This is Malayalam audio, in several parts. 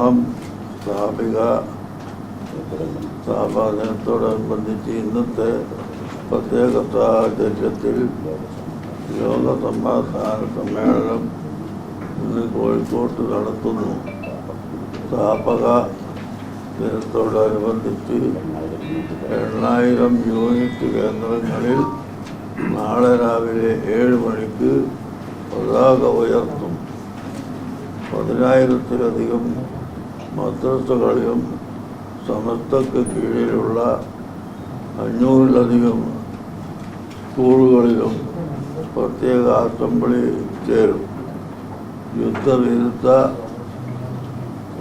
നാം സ്ഥാപിക സ്ഥാപനത്തോടനുബന്ധിച്ച് ഇന്നത്തെ പ്രത്യേക സാഹചര്യത്തിൽ ലോക സമാധാന സമ്മേളനം ഇന്ന് കോഴിക്കോട്ട് നടത്തുന്നു. സ്ഥാപക ദിനത്തോടനുബന്ധിച്ച് എണ്ണായിരം യൂണിറ്റ് കേന്ദ്രങ്ങളിൽ നാളെ രാവിലെ ഏഴ് മണിക്ക് പതാക ഉയർത്തും. പതിനായിരത്തിലധികം മദ്രസകളിലും സമസ്തക്ക് കീഴിലുള്ള അഞ്ഞൂറിലധികം സ്കൂളുകളിലും പ്രത്യേക അസംബ്ലി ചേരും. യുദ്ധവിരുദ്ധ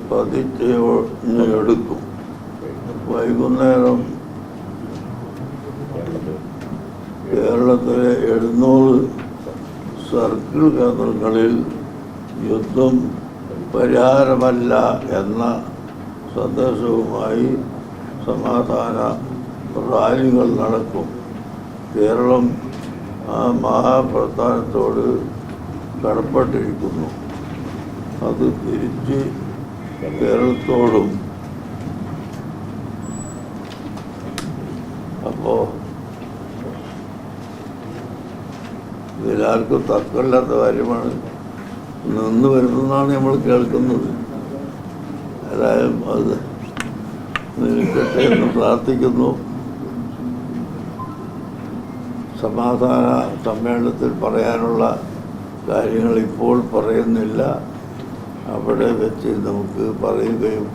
പതിച്ചെടുക്കും വൈകുന്നേരം കേരളത്തിലെ എഴുന്നൂറ് സർക്കിൾ കേന്ദ്രങ്ങളിൽ യുദ്ധം പരിഹാരമല്ല എന്ന സന്ദേശവുമായി സമാധാന റാലികൾ നടക്കും. കേരളം ആ മഹാപ്രസ്ഥാനത്തോട് കടപ്പെട്ടിരിക്കുന്നു. അത് തിരിച്ച് കേരളത്തോടും. അപ്പോൾ ഇതിലാർക്കും തർക്കമില്ലാത്ത കാര്യമാണ്. നിന്ന് വരുന്നതാണ് നമ്മൾ കേൾക്കുന്നത്. അത് നിൽക്കട്ടെ എന്ന് പ്രാർത്ഥിക്കുന്നു. സമാധാന സമ്മേളനത്തിൽ പറയാനുള്ള കാര്യങ്ങൾ ഇപ്പോൾ പറയുന്നില്ല. അവിടെ വെച്ച് നമുക്ക് പറയുകയും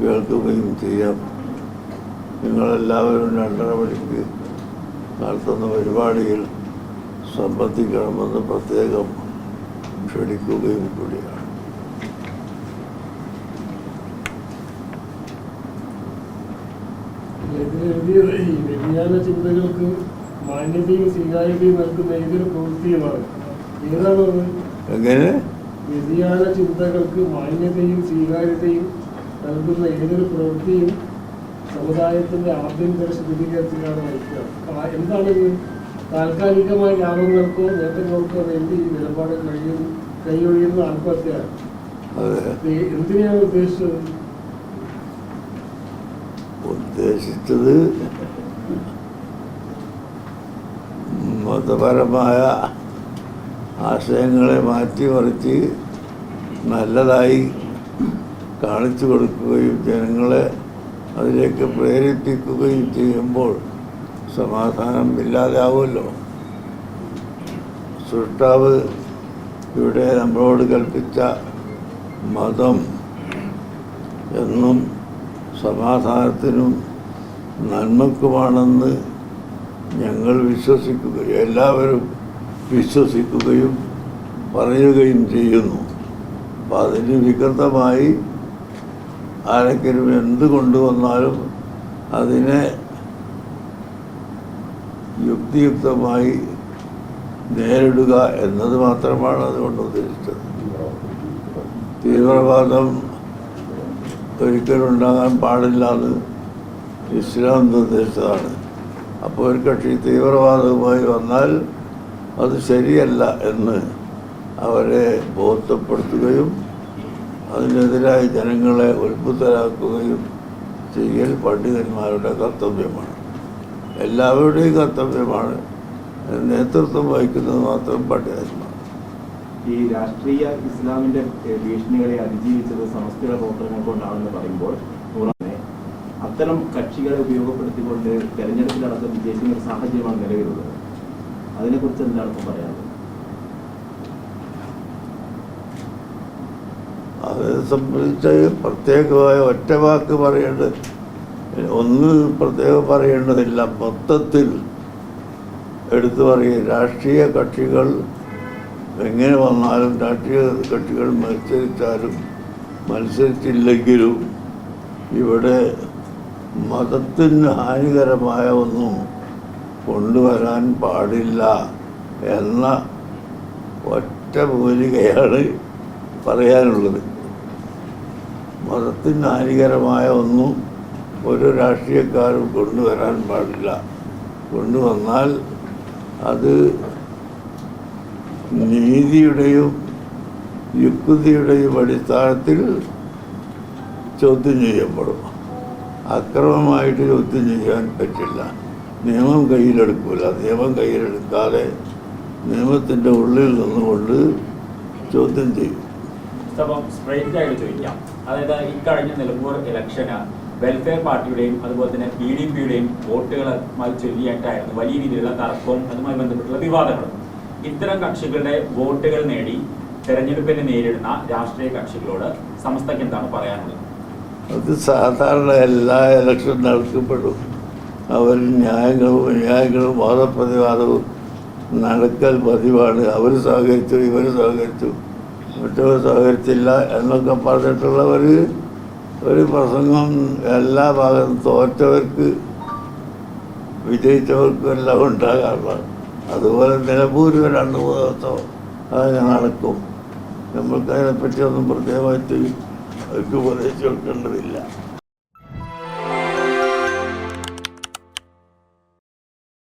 കേൾക്കുകയും ചെയ്യാം. നിങ്ങളെല്ലാവരും രണ്ടര മണിക്ക് നടത്തുന്ന പരിപാടിയിൽ സംബന്ധിക്കണമെന്ന് പ്രത്യേകം ക്ഷണിക്കുകയും കൂടിയാണ് ഇതിലെഴുതിയത് ഈ വ്യതിയാന ചിന്തകൾക്ക് മാന്യതയും സ്വീകാര്യതയും നൽകുന്ന ഏതൊരു പ്രവൃത്തിയുമാണ്? ഏതാണത്? എങ്ങനെ? വ്യതിയാന ചിന്തകൾക്ക് മാന്യതയും സ്വീകാര്യതയും നൽകുന്ന ഏതൊരു പ്രവൃത്തിയും സമുദായത്തിന്റെ ആഭ്യന്തര സ്ഥിതിഗതിയിലാണ് നയിക്കുക ആ എന്താണിത്? താൽക്കാലികമായ ലാഭങ്ങൾക്കോ നേട്ടങ്ങൾക്കോ വേണ്ടി നിലപാട് കഴിയും കൈയൊഴിയുന്ന ആത്മഹത്യയാണ് എന്തിനാണ് ഉദ്ദേശിച്ചത്? ഉദ്ദേശിച്ചത് മതപരമായ ആശയങ്ങളെ മാറ്റിമറിച്ച് നല്ലതായി കാണിച്ചു കൊടുക്കുകയും ജനങ്ങളെ അതിലേക്ക് പ്രേരിപ്പിക്കുകയും ചെയ്യുമ്പോൾ സമാധാനം ഇല്ലാതാവുമല്ലോ സൃഷ്ടാവ് ഇവിടെ നമ്മളോട് കൽപ്പിച്ച മതം എന്നും സമാധാനത്തിനും നന്മക്കുമാണെന്ന് ഞങ്ങൾ വിശ്വസിക്കുകയും എല്ലാവരും വിശ്വസിക്കുകയും പറയുകയും ചെയ്യുന്നു. അപ്പം അതിന് വികൃതമായി ആരെങ്കിലും എന്ത് കൊണ്ടുവന്നാലും അതിനെ യുക്തിയുക്തമായി നേരിടുക എന്നത് മാത്രമാണ് അതുകൊണ്ട് ഉദ്ദേശിച്ചത്. തീവ്രവാദം ഒരിക്കലും ഉണ്ടാകാൻ പാടില്ല എന്ന് ഇസ്ലാം നിർദ്ദേശിച്ചതാണ്. അപ്പോൾ ഒരു കക്ഷി തീവ്രവാദവുമായി വന്നാൽ അത് ശരിയല്ല എന്ന് അവരെ ബോധ്യപ്പെടുത്തുകയും അതിനെതിരായി ജനങ്ങളെ ഉത്ബുദ്ധരാക്കുകയും ചെയ്യൽ പണ്ഡിതന്മാരുടെ കർത്തവ്യമാണ്. എല്ലാവരുടെയും കർത്തവ്യമാണ്. നേതൃത്വം വഹിക്കുന്നത് മാത്രം പണ്ഡിതന്മാർ ഈ രാഷ്ട്രീയ ഇസ്ലാമിന്റെ ഭീഷണികളെ അതിജീവിച്ചത് സമസ്തയുടെ പ്രവർത്തനങ്ങൾ കൊണ്ടാണെന്ന് പറയുമ്പോൾ അത്തരം കക്ഷികളെ ഉപയോഗപ്പെടുത്തിക്കൊണ്ട് തെരഞ്ഞെടുപ്പിലടക്കം വിജയിക്കുന്ന ഒരു സാഹചര്യമാണ് നിലവിലുള്ളത്. അതിനെക്കുറിച്ച് എന്താണ് ഇപ്പം പറയാനുള്ളത്? അത് സംബന്ധിച്ച് പ്രത്യേകമായ ഒറ്റ വാക്ക് പറയേണ്ടത് ഒന്ന് പ്രത്യേകം പറയേണ്ടതില്ല. മൊത്തത്തിൽ എടുത്തു പറയുക രാഷ്ട്രീയ കക്ഷികൾ എങ്ങനെ വന്നാലും രാഷ്ട്രീയ കക്ഷികൾ മത്സരിച്ചാലും മത്സരിച്ചില്ലെങ്കിലും ഇവിടെ മതത്തിന് ഹാനികരമായ ഒന്നും കൊണ്ടുവരാൻ പാടില്ല എന്ന ഒറ്റ മൂലികയാണ് പറയാനുള്ളത്. മതത്തിന് ഹാനികരമായ ഒന്നും ഒരു രാഷ്ട്രീയക്കാരും കൊണ്ടുവരാൻ പാടില്ല. കൊണ്ടുവന്നാൽ അത് നീതിയുടെയും യുക്തിയുടെയും അടിസ്ഥാനത്തിൽ ചോദ്യം ചെയ്യപ്പെടും അക്രമമായിട്ട് ചോദ്യം ചെയ്യാൻ പറ്റില്ല. നിയമം കയ്യിലെടുക്കില്ല നിയമം കയ്യിലെടുക്കാതെ നിയമത്തിന്റെ ഉള്ളിൽ നിന്നുകൊണ്ട് ചോദ്യം ചെയ്യും. അതായത് ഇക്കഴിഞ്ഞ നിലമ്പൂർ ഇലക്ഷന് വെൽഫെയർ പാർട്ടിയുടെയും അതുപോലെ തന്നെ പി ഡി പിയുടെയും വോട്ടുകളുമായി ചൊല്ലിയായിട്ടായിരുന്നു വലിയ രീതിയിലുള്ള തർക്കവും അതുമായി ബന്ധപ്പെട്ടുള്ള വിവാദങ്ങളും. ഇത്തരം കക്ഷികളുടെ വോട്ടുകൾ നേടി തെരഞ്ഞെടുപ്പിനെ നേരിടുന്ന രാഷ്ട്രീയ കക്ഷികളോട് സംസ്ഥയ്ക്ക് എന്താണ് പറയാനുള്ളത്? അത് സാധാരണ എല്ലാ ഇലക്ഷൻ നടക്കപ്പെടും അവർ ന്യായങ്ങളും ന്യായങ്ങളും വാദപ്രതിവാദവും നടക്കൽ പതിവാണ്. അവർ സഹകരിച്ചു ഇവർ സഹകരിച്ചു. മറ്റവർ സഹകരിച്ചില്ല എന്നൊക്കെ പറഞ്ഞിട്ടുള്ള ഒരു പ്രസംഗം എല്ലാ ഭാഗത്തും തോറ്റവർക്ക് വിജയിച്ചവർക്കും എല്ലാം ഉണ്ടാകാറുള്ള അതുപോലെ നിലമ്പൂർ രണ്ട് മൂന്ന് ദിവസം അത് നടക്കും. നമ്മൾക്ക് അതിനെപ്പറ്റി ഒന്നും പ്രത്യേകമായിട്ട് ഉപദേശിച്ചു കൊടുക്കേണ്ടതില്ല.